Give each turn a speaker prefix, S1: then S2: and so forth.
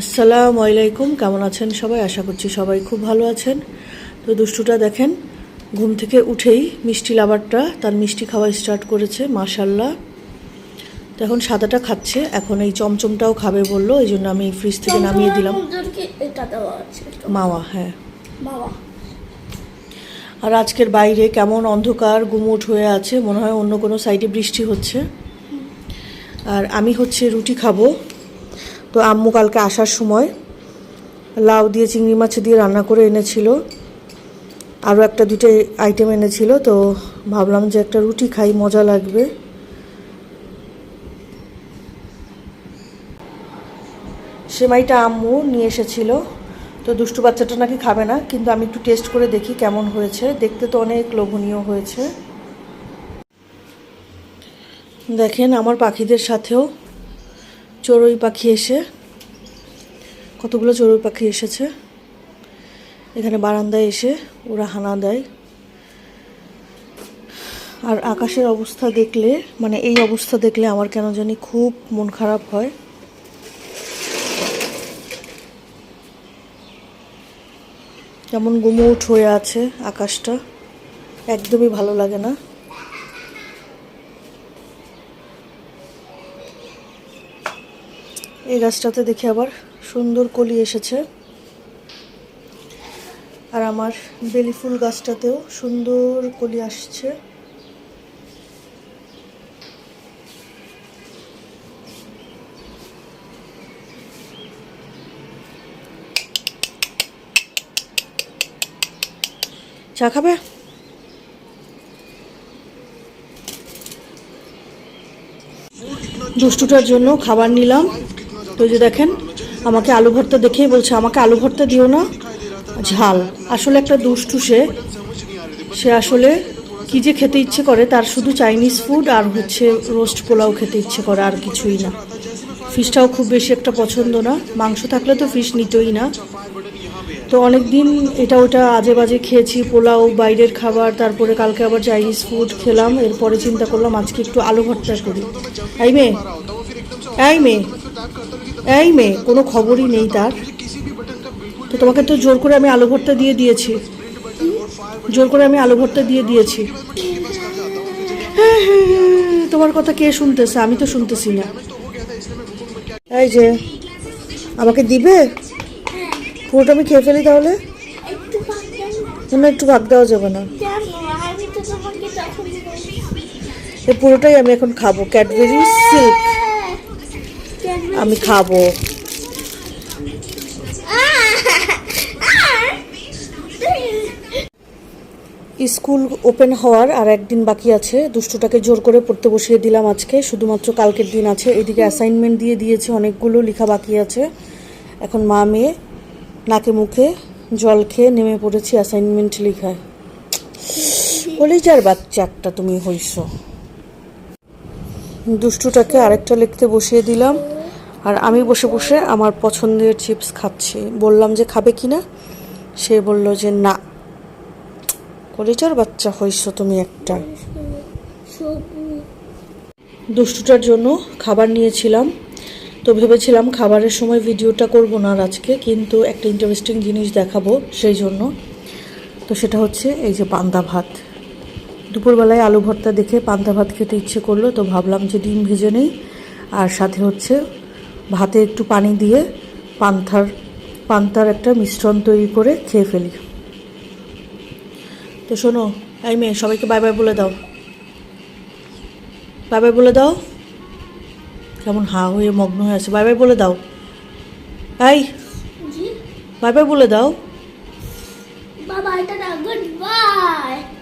S1: আসসালামু আলাইকুম কেমন আছেন সবাই? আশা করছি সবাই খুব ভালো আছেন। তো দুষ্টুটা দেখেন ঘুম থেকে উঠেই মিষ্টি লাভারটা তার মিষ্টি খাওয়া স্টার্ট করেছে মাশাল্লাহ তো এখন সাদাটা খাচ্ছে এখন এই চমচমটাও খাবে বলল এই জন্য আমি ফ্রিজ থেকে নামিয়ে দিলাম। মাওয়া হ্যাঁ। আর আজকের বাইরে কেমন অন্ধকার গুমোট হয়ে আছে মনে হয় অন্য কোনো সাইডে বৃষ্টি হচ্ছে। আর আমি হচ্ছে রুটি খাব তো আম্মু কালকে আসার সময় লাউ দিয়ে চিংড়ি মাছ দিয়ে রান্না করে এনেছিল। আরও একটা দুটো আইটেম এনেছিল, তো ভাবলাম যে একটা রুটি খাই, মজা লাগবে। সেমাইটা আম্মু নিয়ে এসেছিল। তো দুষ্টু বাচ্চাটা নাকি খাবে না, কিন্তু আমি একটু টেস্ট করে দেখি কেমন হয়েছে। দেখতে তো অনেক লোভনীয় হয়েছে। দেখেন, আমার পাখিদের সাথেও চড়ুই পাখি এসে কতগুলো চড়ুই পাখি এসেছে? এখানে বারান্দায় এসে ওরা হানা দেয়। আর আকাশের অবস্থা দেখলে মানে এই অবস্থা দেখলে আমার কেন জানি খুব মন খারাপ হয়। কেমন গুমোট হয়ে আছে আকাশটা। একদমই ভালো লাগে না। এই গাছটাতে দেখি আবার সুন্দর কলি এসেছে। আর আমার বেলি ফুল গাছটাতেও সুন্দর কলি আসছে। চা খাবে? দুষ্টুটার জন্য খাবার নিলাম। তো যে দেখেন, আমাকে আলু ভর্তা দেখেই বলছে, আমাকে আলু ভর্তা দিও না। ঝাল। আসলে একটা দুষ্টু সে। সে আসলে কি যে খেতে ইচ্ছে করে, তার শুধু চাইনিজ ফুড আর হচ্ছে রোস্ট পোলাও খেতে ইচ্ছে করে, আর কিছুই না। ফিশটাও খুব বেশি একটা পছন্দ না। মাংস থাকলে তো ফিশ নিতই না। তো অনেক দিন এটা ওটা আজে বাজে খেয়েছি, পোলাও, বাইরের খাবার, তারপরে কালকে আবার চাইনিজ ফুড খেলাম। এরপরে চিন্তা করলাম, আজকে একটু আলু ভর্তা করি। তাই মেয়ে? এই মেয়ে এই মেয়ে, কোনো খবরই নেই তার। তো তোমাকে তো জোর করে আমি আলু ভর্তা দিয়ে দিয়েছি। জোর করে আমি আলু ভর্তা দিয়ে দিয়েছি। তোমার কথা কে শুনতেছে? আমি তো শুনতেছি না। এই যে, আমাকে দিবে? পুরোটা আমি খেয়ে ফেলি তাহলে?
S2: একটু ভাগ
S1: দেওয়া যাবে না। পুরোটাই আমি এখন খাব। Cadbury silk? আমি খাব। স্কুল ওপেন হওয়ার আর একদিন বাকি আছে। দুষ্টুটাকে জোর করে পড়তে বসিয়ে দিলাম আজকে। শুধুমাত্র কালকের দিন আছে। এদিকে অ্যাসাইনমেন্ট দিয়ে দিয়েছে, অনেকগুলো লেখা বাকি আছে। এখন মা মেয়ে, নাকে মুখে, জল খেয়ে নেমে পড়েছি অ্যাসাইনমেন্ট লেখায়। কলিজার বাচ্চা একটা তুমি হইছো। দুষ্টুটাকে আরেকটা লিখতে বসিয়ে দিলাম। আর আমি বসে বসে আমার পছন্দের চিপস খাচ্ছি। বললাম যে খাবে কি না সে বলল যে না। কলিজার বাচ্চা হইছো তুমি একটা। দুষ্টুটার জন্য খাবার নিয়েছিলাম। তো ভেবেছিলাম খাবারের সময় ভিডিওটা করব না আর আজকে, কিন্তু একটা ইন্টারেস্টিং জিনিস দেখাবো সেই জন্য। তো সেটা হচ্ছে এই যে পান্তা ভাত। দুপুরবেলায় আলু ভর্তা দেখে পান্তা ভাত খেতে ইচ্ছে করল, তো ভাবলাম যে ডিম ভেজে নেই। আর সাথে হচ্ছে ভাতে একটু পানি দিয়ে পান্থার পান্তার একটা মিশ্রণ তৈরি করে খেয়ে ফেলি। তো শোনো এই মেয়ে সবাইকে বাই বাই বলে দাও। বাই বাই বলে দাও। কেমন হা হয়ে মগ্ন হয়ে আছে বাই বাই বলে দাও। এই বাই বাই বলে দাও।
S2: বাবা এটা বাই।